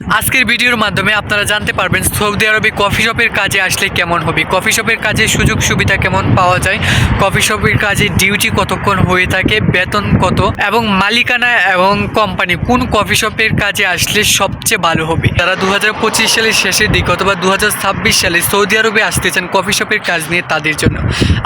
আজকের ভিডিওর মাধ্যমে আপনারা জানতে পারবেন সৌদি আরবে কফি শপের কাজে আসলে কেমন হবে। কফি শপের কাজে সুযোগ সুবিধা কেমন পাওয়া যায়? কফি শপের কাজে ডিউটি কতক্ষণ হয়ে থাকে? বেতন কত? এবং মালিকানা এবং কোম্পানি কোন কফি শপের কাজে আসলে সবচেয়ে ভালো হবে? যারা দু হাজার পঁচিশ সালের শেষের দিকে অথবা দু হাজার ছাব্বিশ সালে সৌদি আরবে আসতে চান কফি শপের কাজ নিয়ে তাদের জন্য।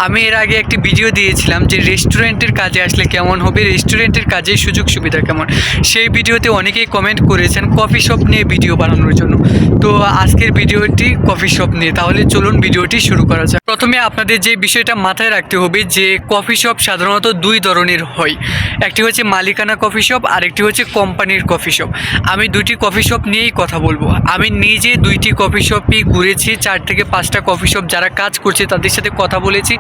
আমি এর আগে একটি ভিডিও দিয়েছিলাম যে রেস্টুরেন্টের কাজে আসলে কেমন হবে? রেস্টুরেন্টের কাজে সুযোগ সুবিধা কেমন? সেই ভিডিওতে অনেকেই কমেন্ট করেছেন, কফি শপ নিয়ে ভিডিও বানানোর জন্য। তো আজকের ভিডিওটি কফি শপ নিয়ে। তাহলে চলুন ভিডিওটি শুরু করা যাক। প্রথমে আপনাদের যে বিষয়টা মাথায় রাখতে হবে যে কফি শপ সাধারণত দুই ধরনের হয়। একটি হচ্ছে মালিকানা কফি শপ আর একটি হচ্ছে কোম্পানির কফি শপ আমি দুটি কফি শপ নিয়েই কথা বলব। আমি নিজে দুইটি কফি শপই ঘুরেছি, চার থেকে পাঁচটা কফি শপ যারা কাজ করছে তাদের সাথে কথা বলেছি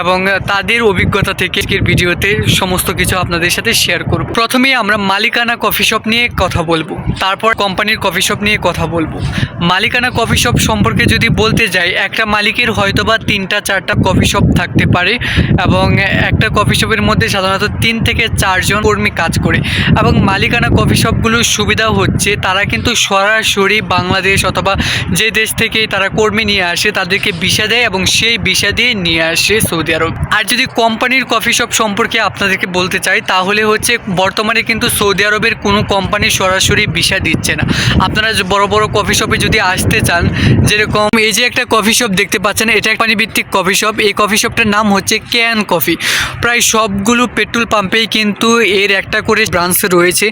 এবং তাদের অভিজ্ঞতা থেকে আজকের ভিডিওতে সমস্ত কিছু আপনাদের সাথে শেয়ার করব। প্রথমে আমরা মালিকানা কফি শপ নিয়ে কথা বলব। তারপর কোম্পানির কফি শপ নিয়ে কথা বলব। মালিকানা কফি শপ সম্পর্কে যদি বলতে যাই, একটা মালিকের হয়তোবা তিনটা, চারটা কফি শপ থাকতে পারে এবং একটা কফি শপের মধ্যে সাধারণত তিন থেকে চারজন কর্মী কাজ করে এবং মালিকানা কফি শপগুলোর সুবিধা হচ্ছে তারা কিন্তু সরাসরি বাংলাদেশ অথবা যে দেশ থেকে তারা কর্মী নিয়ে আসে তাদেরকে ভিসা দেয় এবং সেই ভিসা দিয়ে নিয়ে আসে সৌদি আরব। আর যদি কোম্পানির কফি শপ সম্পর্কে আপনাদেরকে বলতে চাই, তাহলে হচ্ছে বর্তমানে কিন্তু সৌদি আরবের কোনো কোম্পানি সরাসরি ভিসা দিচ্ছে না। আপনারা বড় বড় কফি শপে যদি আসতে চান, যেরকম এই যে একটা কফি শপ দেখতে পাচ্ছেন, এটা এক পানিভিত্তিক কফি শপ এই কফি শপটার নাম হচ্ছে ক্যান কফি প্রায় সবগুলো পেট্রোল পাম্পেই কিন্তু এর একটা করে ব্রাঞ্চ রয়েছে।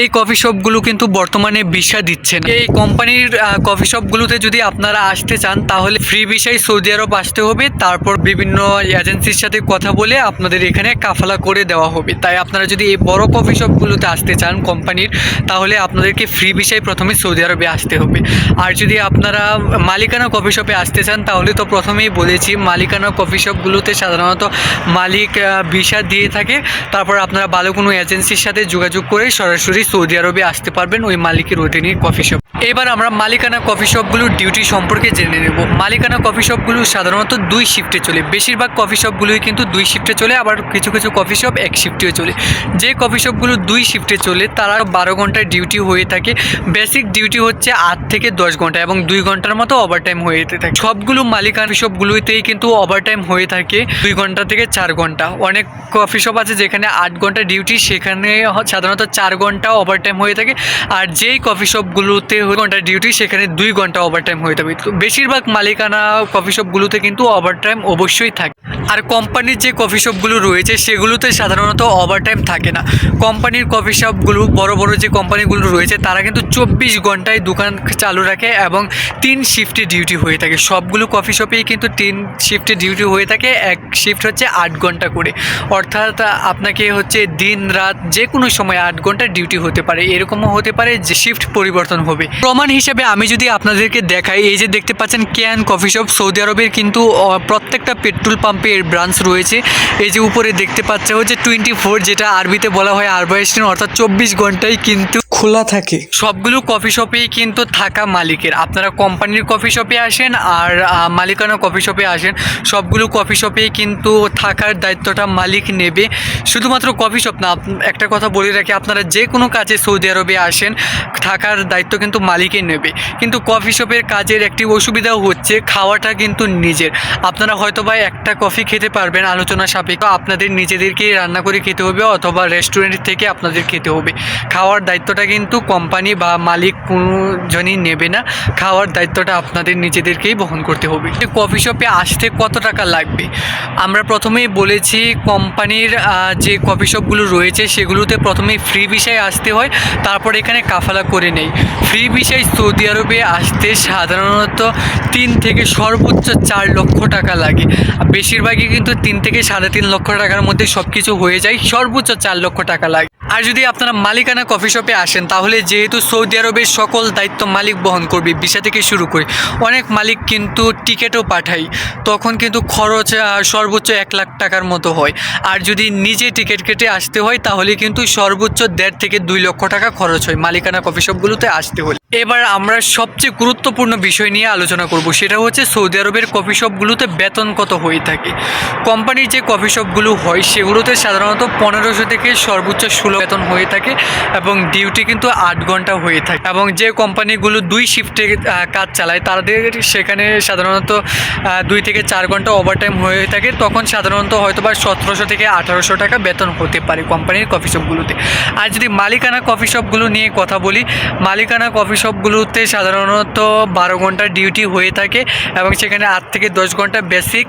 এই কফি শপগুলো কিন্তু বর্তমানে ভিসা দিচ্ছে না। এই কোম্পানির কফি শপগুলোতে যদি আপনারা আসতে চান, তাহলে ফ্রি ভিসায় সৌদি আরব আসতে হবে। তারপর বিভিন্ন এজেন্সির সাথে কথা বলে আপনাদের এখানে কাফালা করে দেওয়া হবে। তাই আপনারা যদি এই বড় কফি শপগুলোতে আসতে চান কোম্পানির তাহলে আপনাদেরকে ফ্রি ভিসায় প্রথমে সৌদি আরবে আসতে হবে। আর যদি আপনারা মালিকানা কফি শপে আসতে চান, তাহলে তো প্রথমেই বলেছি, মালিকানা কফি শপগুলোতে সাধারণত মালিক ভিসা দিয়ে থাকে। তারপর আপনারা ভালো কোনো এজেন্সির সাথে যোগাযোগ করে সরাসরি সৌদি আরবে আসতে পারবেন ওই মালিকের অধীনে কফি শপ। এবার আমরা মালিকানা কফি শপগুলোর ডিউটি সম্পর্কে জেনে নেব। মালিকানা কফি শপগুলো সাধারণত দুই শিফটে চলে। বেশিরভাগ কফি শপগুলোই কিন্তু দুই শিফটে চলে, আবার কিছু কিছু কফি শপ এক শিফটেও চলে। যে কফি শপগুলো দুই শিফটে চলে, তারা বারো ঘণ্টার ডিউটি হয়ে থাকে। বেসিক ডিউটি হচ্ছে আট থেকে দশ ঘণ্টা এবং দুই ঘণ্টার মতো ওভারটাইম হয়ে যেতে থাকে। সবগুলো মালিকানা শপগুলোতেই কিন্তু ওভারটাইম হয়ে থাকে দুই ঘণ্টা থেকে চার ঘণ্টা। অনেক কফি শপ আছে যেখানে আট ঘণ্টা ডিউটি সেখানে সাধারণত চার ঘণ্টা ওভারটাইম হয়ে থাকে। আর যেই কফি শপগুলোতে ঘণ্টা ডিউটি সেখানে দুই ঘণ্টা ওভারটাইম হয়ে যাবে। বেশিরভাগ মালিকানা কফি শপগুলোতে কিন্তু ওভারটাইম অবশ্যই থাকে। আর কোম্পানির যে কফি শপগুলো রয়েছে, সেগুলোতে সাধারণত ওভারটাইম থাকে না। কোম্পানির কফি শপগুলো, বড় বড় যে কোম্পানিগুলো রয়েছে, তারা কিন্তু চব্বিশ ঘন্টায় দোকান চালু রাখে এবং তিন শিফটে ডিউটি হয়ে থাকে। সবগুলো কফি শপেই কিন্তু তিন শিফটে ডিউটি হয়ে থাকে, এক শিফট হচ্ছে আট ঘণ্টা করে। অর্থাৎ আপনাকে হচ্ছে দিন, রাত যে কোনো সময় আট ঘণ্টা ডিউটি হতে পারে। এরকমও হতে পারে যে শিফট পরিবর্তন হবে। প্রমাণ হিসেবে আমি যদি আপনাদেরকে দেখাই, এই যে দেখতে পাচ্ছেন ক্যান কফি শপ, সৌদি আরবের কিন্তু প্রত্যেকটা পেট্রোল পাম্পে এর ব্রাঞ্চ রয়েছে। এই যে উপরে দেখতে পাচ্ছে হচ্ছে টোয়েন্টি ফোর যেটা আরবিতে বলা হয় আরবাইস্টিন অর্থাৎ চব্বিশ ঘন্টায় কিন্তু খোলা থাকে। সবগুলো কফি শপেই কিন্তু থাকা মালিকের। আপনারা কোম্পানির কফি শপে আসেন আর মালিকানা কফি শপে আসেন, সবগুলো কফি শপেই কিন্তু থাকার দায়িত্বটা মালিক নেবে। শুধুমাত্র কফি শপ না একটা কথা বলে রাখি, আপনারা যে কোনো কাজে সৌদি আরবে আসেন, থাকার দায়িত্ব কিন্তু মালিকই নেবে। কিন্তু কফি শপের কাজের একটি অসুবিধাও হচ্ছে, খাওয়াটা কিন্তু নিজের। আপনারা হয়তো বা একটা কফি খেতে পারবেন আলোচনা সাপেক্ষ, আপনাদের নিজেদেরকেই রান্না করে খেতে হবে অথবা রেস্টুরেন্ট থেকে আপনাদের খেতে হবে। খাওয়ার দায়িত্বটা কিন্তু কোম্পানি বা মালিক কোনোজনই নেবে না। খাওয়ার দায়িত্বটা আপনাদের নিজেদেরকেই বহন করতে হবে। কফি শপে আসতে কত টাকা লাগবে? আমরা প্রথমেই বলেছি, কোম্পানির যে কফি শপগুলো রয়েছে সেগুলোতে প্রথমেই ফ্রি ভিসায় আসতে হয়, তারপর এখানে কাফালা করে নেই। ফ্রি ভিসায় সৌদি আরবে আসতে সাধারণত তিন থেকে সর্বোচ্চ চার লক্ষ টাকা লাগে। বেশিরভাগই কিন্তু তিন থেকে সাড়ে তিন লক্ষ টাকার মধ্যে সব কিছু হয়ে যায়, সর্বোচ্চ চার লক্ষ টাকা লাগে। আর যদি আপনারা মালিকানা কফি শপে আসেন, তাহলে যেহেতু সৌদি আরবের সকল দায়িত্ব মালিক বহন করবে, ভিসা থেকে শুরু করে অনেক মালিক কিন্তু টিকিটও পাঠাই তখন কিন্তু খরচ সর্বোচ্চ এক লাখ টাকার মতো হয়। আর যদি নিজে টিকিট কেটে আসতে হয়, তাহলে কিন্তু সর্বোচ্চ দেড় থেকে দুই লক্ষ টাকা খরচ হয় মালিকানা কফি শপগুলোতে আসতে হলে। এবার আমরা সবচেয়ে গুরুত্বপূর্ণ বিষয় নিয়ে আলোচনা করব। সেটা হচ্ছে সৌদি আরবের কফি শপগুলোতে বেতন কত হয়ে থাকে। কোম্পানির যে কফি শপগুলো হয়, সেগুলোতে সাধারণত পনেরোশো থেকে সর্বোচ্চ ষোলো বেতন হয়ে থাকে এবং ডিউটি কিন্তু আট ঘণ্টা হয়ে থাকে। এবং যে কোম্পানিগুলো দুই শিফটে কাজ চালায়, তাদের সেখানে সাধারণত দুই থেকে চার ঘণ্টা ওভারটাইম হয়ে থাকে। তখন সাধারণত হয়তো বা সতেরোশো থেকে আঠারোশো টাকা বেতন হতে পারে কোম্পানির কফি শপগুলোতে। আর যদি মালিকানা কফি শপগুলো নিয়ে কথা বলি, মালিকানা কফি শপগুলোতে সাধারণত বারো ঘণ্টা ডিউটি হয়ে থাকে এবং সেখানে আট থেকে দশ ঘণ্টা বেসিক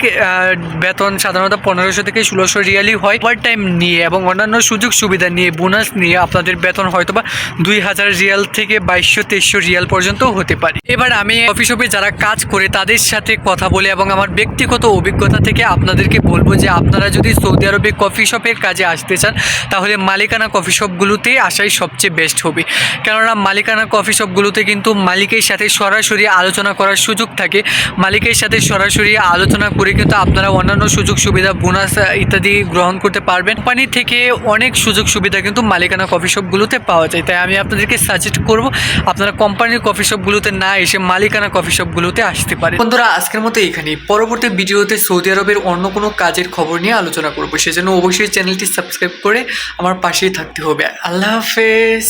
বেতন সাধারণত পনেরোশো থেকে ষোলোশো রিয়ালি হয় ওভার টাইম নিয়ে এবং অন্যান্য সুযোগ সুবিধা নিয়ে বোনাস নিয়ে আপনাদের বেতন হয়তো বা দুই হাজার রিয়াল থেকে বাইশশো, তেইশশো রিয়াল পর্যন্ত হতে পারে। এবার আমি কফি শপে যারা কাজ করে তাদের সাথে কথা বলে এবং আমার ব্যক্তিগত অভিজ্ঞতা থেকে আপনাদেরকে বলব যে আপনারা যদি সৌদি আরবে কফি শপের কাজে আসতে চান, তাহলে মালিকানা কফি শপগুলোতে আসাই সবচেয়ে বেস্ট হবে। কেননা মালিকানা কফি শপগুলোতে কিন্তু মালিকের সাথে সরাসরি আলোচনা করার সুযোগ থাকে। মালিকের সাথে সরাসরি আলোচনা করে কিন্তু আপনারা অন্যান্য সুযোগ সুবিধা বোনাস ইত্যাদি গ্রহণ করতে পারবেন। কোম্পানি থেকে অনেক সুযোগ সুবিধা কিন্তু মালিকানা কফি শপগুলোতে পাওয়া যায়। তাই আমি আপনাদেরকে সাজেস্ট করব, আপনারা কোম্পানির কফি শপগুলোতে না এসে মালিকানা কফি শপগুলোতে আসতে পারে বন্ধুরা, আজকের মতো এখানেই। পরবর্তী ভিডিওতে সৌদি আরবের অন্য কোনো কাজের খবর নিয়ে আলোচনা করব। সেজন্য অবশ্যই চ্যানেলটি সাবস্ক্রাইব করে আমার পাশেই থাকতে হবে। আল্লাহ হাফেজ।